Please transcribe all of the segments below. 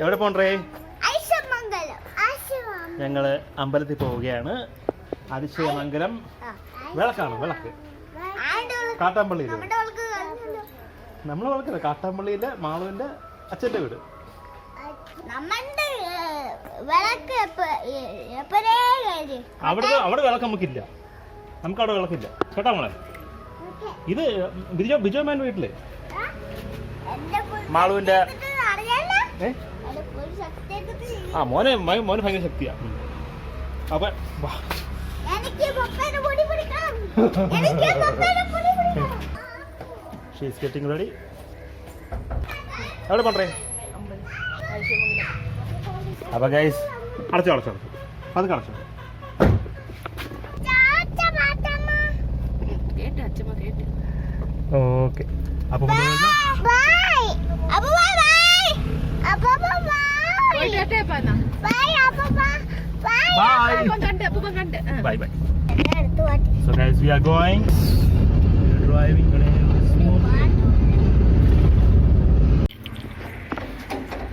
എവിടെ പോണ്ടേ? ഞങ്ങൾ അമ്പലത്തിൽ പോവുകയാണ്. അതിശയമംഗലം. വിളക്കാണ് വിളക്ക്. കാട്ടാമ്പള്ളിയിൽ നമ്മൾ വിളക്കില്ല കാട്ടാമ്പള്ളിയിലെ മാളുവിന്റെ അച്ഛന്റെ വീട്. അവിടെ അവിടെ വിളക്ക് നമുക്കില്ല. നമുക്ക് അവിടെ വിളക്കില്ല. കേട്ടോ മോളെ? ഇത് ബിജോ ബിജോ മാൻ വീട്ടിൽ. മാളുവിന്റെ ഇത് ആ മോനെ മോനെ ഭയങ്കര ശക്തിയാ. അപ്പൊ വാ. എനിക്ക് പപ്പേനെ പൊടി പിടിക്കണം. എനിക്ക് പപ്പേനെ പൊടി പിടിക്കണം. ഷീ ഗെറ്റിംഗ് റെഡി എവിടെ പണ്ടേ? അപ്പൊ ഗൈസ് അടച്ചോ അടച്ചോ. അത് കടച്ചോ ഓക്കെ അപ്പൊ ബൈ ബൈ അപ്പൊ ബൈ പോയിട്ടെ എന്നാ ബൈ അപ്പൊ ബൈ ബൈ അപ്പം കണ്ട് അപ്പം കണ്ട് ആ. ബൈ ബൈ സോ അടുത്ത് we are going we are going. We are driving smoothly.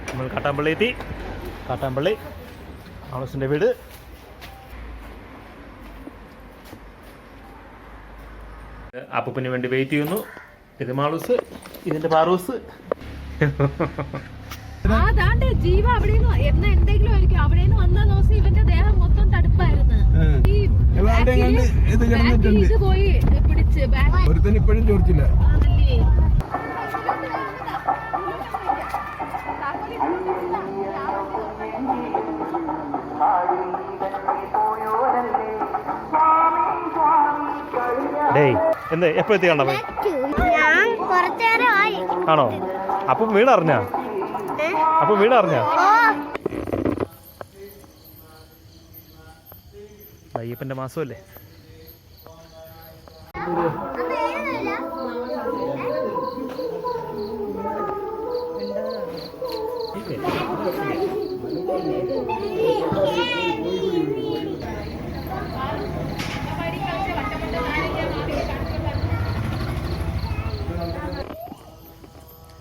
നമ്മൾ കാട്ടാമ്പള്ളി എത്തി. കാട്ടാമ്പള്ളി. ആളസിന്റെ വീട്. അപ്പൂപ്പിന് വേണ്ടി വെയിറ്റ് ചെയ്യുന്നു. ഇത് മാളൂസ് ഇതിന്റെ പാറൂസ്. ജീവ അവിടെ എന്ന് എന്തെങ്കിലും ആയിരിക്കും. ഇത് ബാക്കിൽ കിടന്നിട്ടുണ്ട്. ഇത് പോയി പിടിച്ച് ഒരുത്തൻ ഇപ്പോഴും ചോദിച്ചില്ല. ഡേയ് എന്ത് എപ്പോ എത്തി കണ്ടോ ഞാൻ കുറച്ചേരമായി ആണോ? അപ്പൊ വീട് അറിഞ്ഞാ അപ്പം വീട് അറിഞ്ഞാ ഓ. അയ്യപ്പന്റെ മാസമല്ലേ?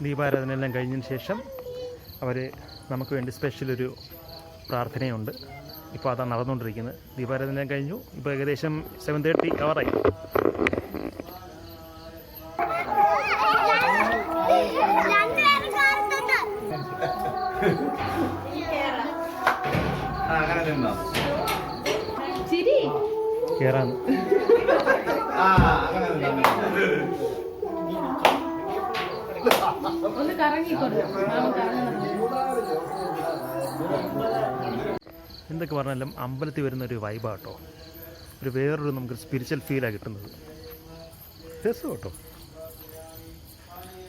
ദീപാരാധന എല്ലാം കഴിഞ്ഞതിന് ശേഷം അവർ നമുക്ക് വേണ്ടി സ്പെഷ്യലൊരു പ്രാർത്ഥനയുണ്ട്. ഇപ്പോൾ അതാണ് നടന്നുകൊണ്ടിരിക്കുന്നത്. ദീപാരാധന കഴിഞ്ഞു. ഇപ്പോൾ ഏകദേശം സെവൻ തേർട്ടി അവറായി ചിരി. നിന്നോ ഒന്ന് എന്തൊക്കെ പറഞ്ഞാലും അമ്പലത്തിൽ വരുന്ന ഒരു വൈബാട്ടോ ഒരു വേറൊരു നമുക്ക് സ്പിരിച്വൽ ഫീലാണ് കിട്ടുന്നത്. രസം കേട്ടോ.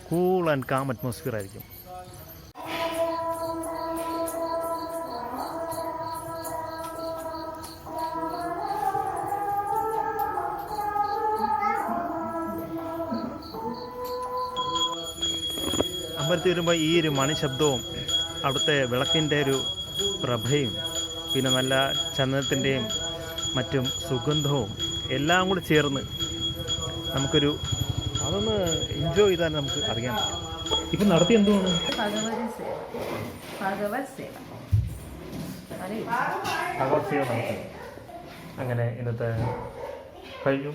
കൂൾ ആൻഡ് കാം അറ്റ്മോസ്ഫിയർ ആയിരിക്കും. അമ്പലത്തിൽ വരുമ്പോൾ ഈ ഒരു മണിശബ്ദവും അവിടുത്തെ വിളക്കിന്റെ ഒരു പ്രഭയും പിന്നെ നല്ല ചന്ദനത്തിന്റെയും മറ്റും സുഗന്ധവും എല്ലാം കൂടി ചേർന്ന് നമുക്കൊരു അതൊന്ന് എൻജോയ് ചെയ്താൽ നമുക്ക് അറിയാൻ പറ്റും. ഇപ്പം നടത്തി എന്തുവാണ്? സേവ അങ്ങനെ ഇന്നത്തെ കഴിഞ്ഞു.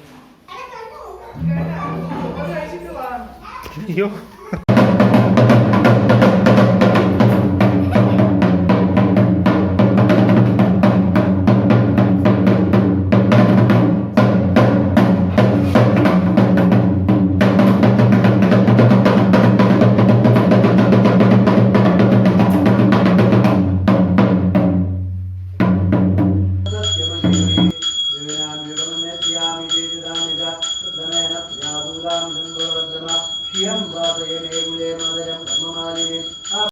അയ്യോ.